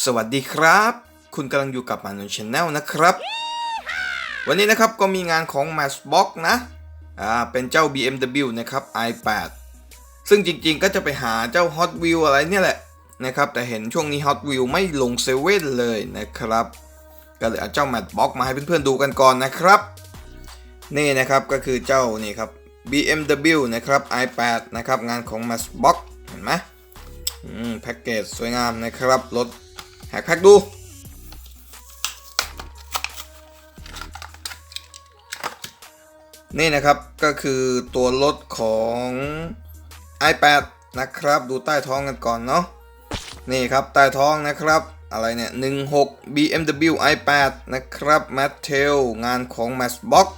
สวัสดีครับ คุณกำลังอยู่กับมานุชแนลนะครับ วันนี้นะครับก็มีงานของ Matchbox นะอ่าเป็นเจ้า BMW นะครับ i8 ซึ่งจริงๆก็จะไปหาเจ้า Hot Wheel อะไรเนี่ยแหละนะครับ แต่เห็นช่วงนี้ Hot Wheel ไม่ลงเซเว่นเลยนะครับ ก็เลยเอาเจ้า Matchbox มาให้เพื่อนๆดูกันก่อนนะครับ นี่นะครับก็คือเจ้านี่ครับ BMW นะครับ i8 นะครับงานของ Matchbox เห็นไหมอืมแพ็กเกจสวยงามนะครับ รถ แฮกแพ็กดู นี่นะครับก็คือตัวรถของ i8 นะครับ ดูใต้ท้องกันก่อนเนาะนี่ครับใต้ท้องนะครับอะไรเนี่ย16 BMW i8 นะครับ m a t t e l งานของ Matchbox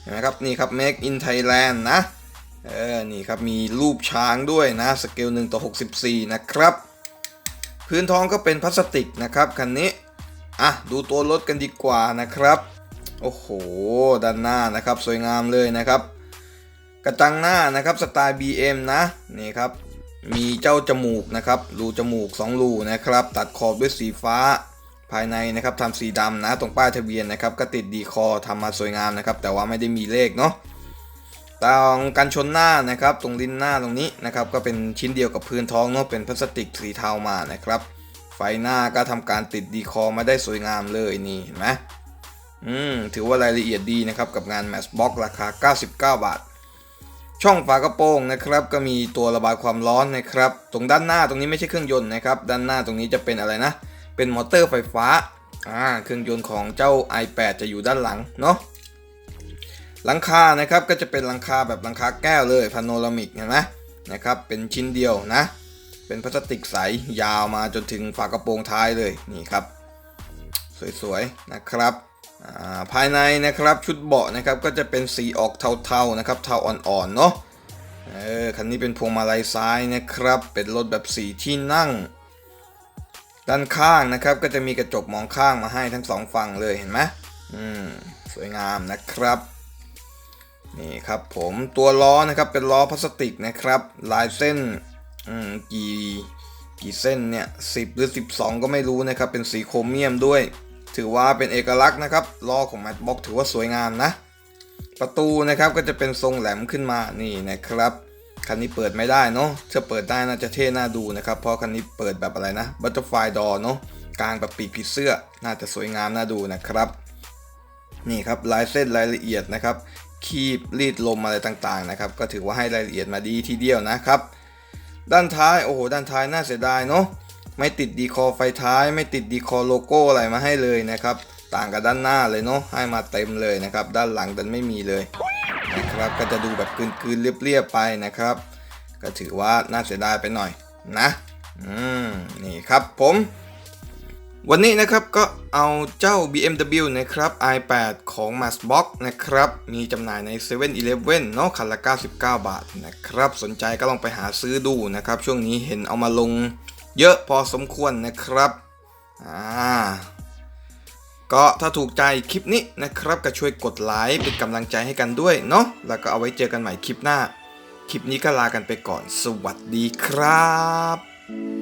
เห็นไหมครับ นี่ครับ Make in Thailand นะ เออ นี่ครับ มีรูปช้างด้วยนะ สเกล1ต่อ64 นะครับ พื้นท้องก็เป็นพลาสติกนะครับคันนี้ อะ ดูตัวรถกันดีกว่านะครับ โอ้โห ด้านหน้านะครับสวยงามเลยนะครับ กระจังหน้านะครับสไตล์ BM นะ นี่ครับ มีเจ้าจมูกนะครับ รูจมูก 2 รูนะครับ ตัดขอบด้วยสีฟ้าภายในนะครับทำสีดำนะตรงป้ายทะเบียนนะครับ ก็ติดดีคอทำมาสวยงามนะครับ แต่ว่าไม่ได้มีเลขเนาะ ตรงกันชนหน้านะครับ ตรงลิ้นหน้าตรงนี้นะครับ ก็เป็นชิ้นเดียวกับพื้นท้องเนาะเป็นพลาสติกสีเทามานะครับ ไฟหน้าก็ทำการติดดีคอมาได้สวยงามเลยนี่เห็นไหมอืมถือว่ารายละเอียดดีนะครับกับงาน Matchbox ราคา 99 บาท ช่องฝากระโปรงนะครับ ก็มีตัวระบายความร้อนนะครับ ตรงด้านหน้าตรงนี้ไม่ใช่เครื่องยนต์นะครับ ด้านหน้าตรงนี้จะเป็นอะไรนะ เป็นมอเตอร์ไฟฟ้าอ่าเครื่องยนต์ของเจ้า i8 จะอยู่ด้านหลังเนาะ หลังคานะครับก็จะเป็นหลังคาแบบหลังคาแก้วเลยพาโนรามิกเห็นไหมนะครับเป็นชิ้นเดียวนะ เป็นพลาสติกใสยาวมาจนถึงฝากระโปรงท้ายเลยนี่ครับ สวยๆนะครับาภายในนะครับชุดเบาะนะครับก็จะเป็นสีออกเทาๆนะครับเทาอ่อนๆเนาะเออคันนี้เป็นพวงมาลัยซ้ายนะครับ เป็นรถแบบสีที่นั่ง ด้านข้างนะครับก็จะมีกระจกมองข้างมาให้ทั้งสองฝั่งเลยเห็นไหมอืมสวยงามนะครับ นี่ครับผมตัวล้อนะครับเป็นล้อพลาสติกนะครับ ลายเส้นกี่กี่เส้นเนี่ยสิหรือ 12 ก็ไม่รู้นะครับ เป็นสีโครเมียมด้วย ถือว่าเป็นเอกลักษณ์นะครับล้อของ Matchbox ถือว่าสวยงามนะ ประตูนะครับก็จะเป็นทรงแหลมขึ้นมานี่นะครับคันนี้เปิดไม่ได้เนาะถ้าเปิดได้น่าจะเท่น่าดูนะครับ เพราะคันนี้เปิดแบบอะไรนะ Butterfly Door เนาะกลางแบบปีกผีเสื้อน่าจะสวยงามน่าดูนะครับ นี่ครับลายเส้นรายละเอียดนะครับคีบรีดลมอะไรต่างๆนะครับ ก็ถือว่าให้รายละเอียดมาดีทีเดียวนะครับ ด้านท้ายโอ้โหด้านท้ายน่าเสียดายเนาะไม่ติดดีคอไฟท้าย ไม่ติดดีคอโลโก้อะไรมาให้เลยนะครับ ต่างกับด้านหน้าเลยเนาะให้มาเต็มเลยนะครับ ด้านหลังดันไม่มีเลยนะครับ ก็จะดูแบบกลืนๆเรียบๆไปนะครับ ก็ถือว่าน่าเสียดายไปหน่อยนะ อืมนี่ครับผม วันนี้นะครับก็เอาเจ้า BMW นะครับ i8 ของ Matchbox นะครับ มีจำหน่ายใน7 e เ e ่ e อเนาะคันละ 99 บาทนะครับ สนใจก็ลองไปหาซื้อดูนะครับ ช่วงนี้เห็นเอามาลงเยอะพอสมควรนะครับ อ่า ก็ถ้าถูกใจคลิปนี้นะครับ ก็ช่วยกดไลค์เป็นกำลังใจให้กันด้วยเนาะแล้วก็เอาไว้เจอกันใหม่คลิปหน้า คลิปนี้ก็ลากันไปก่อน สวัสดีครับ